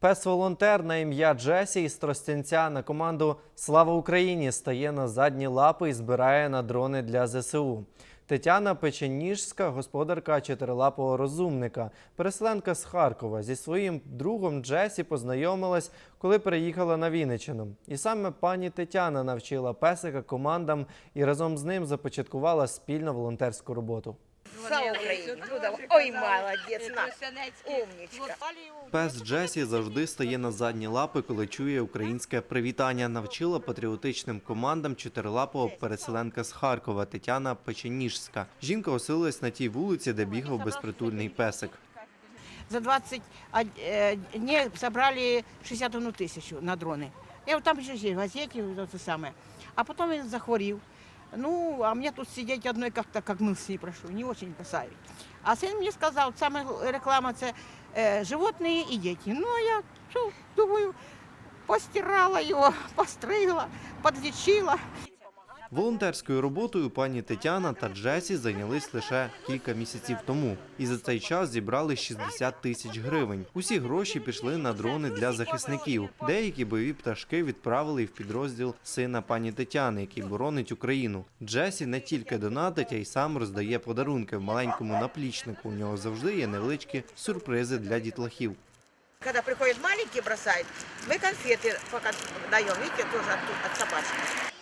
Пес-волонтер на ім'я Джесі із Тростянця на команду Слава Україні стає на задні лапи і збирає на дрони для ЗСУ. Тетяна Печеніжська, господарка чотирилапого розумника, переселенка з Харкова. Зі своїм другом Джесі познайомилась, коли приїхала на Вінниччину. І саме пані Тетяна навчила песика командам і разом з ним започаткувала спільну волонтерську роботу Слава Україні! Ну, давай. Ой, молодець, на, умничка. Пес Джесі завжди стає на задні лапи, коли чує українське привітання. Навчила патріотичним командам чотирилапого переселенка з Харкова Тетяна Печеніжська. Жінка оселилась на тій вулиці, де бігав безпритульний песик. За 20 а, э, дней собрали 61 тысячу на дроны. Я вот там еще есть, в газете, вот это самое. А потом я захворил. Ну, а мне тут сидеть одной как-то, как мысли прошу, не очень бросаю. А сын мне сказал, самая реклама це э, животные и дети. Ну, а я что, думаю, постирала его, постригла, подлечила. Волонтерською роботою пані Тетяна та Джесі зайнялись лише кілька місяців тому, і за цей час зібрали 60 тисяч гривень. Усі гроші пішли на дрони для захисників. Деякі бойові пташки відправили в підрозділ сина пані Тетяни, який боронить Україну. Джесі не тільки донатить, а й сам роздає подарунки в маленькому наплічнику. У нього завжди є невеличкі сюрпризи для дітлахів. Когда приходят маленькие, бросают, мы конфеты пока даем, видите, тоже от собачки.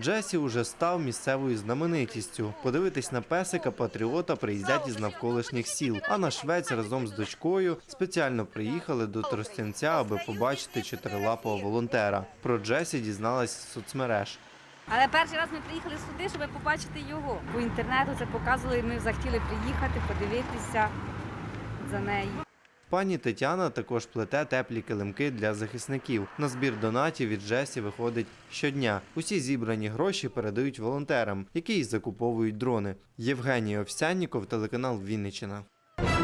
Джесі уже став місцевою знаменитістю. Подивитись на песика патріота приїздять із навколишніх сіл. А на Швець разом з дочкою спеціально приїхали до Тростянця, аби побачити чотирилапого волонтера. Про Джесі дізналась соцмереж. Але перший раз ми приїхали сюди, щоб побачити його. По інтернету це показували, ми захотіли приїхати, подивитися за нею. Пані Тетяна також плете теплі килимки для захисників. На збір донатів від Джесі виходить щодня. Усі зібрані гроші передають волонтерам, які й закуповують дрони. Євгеній Овсянніков, телеканал Вінниччина.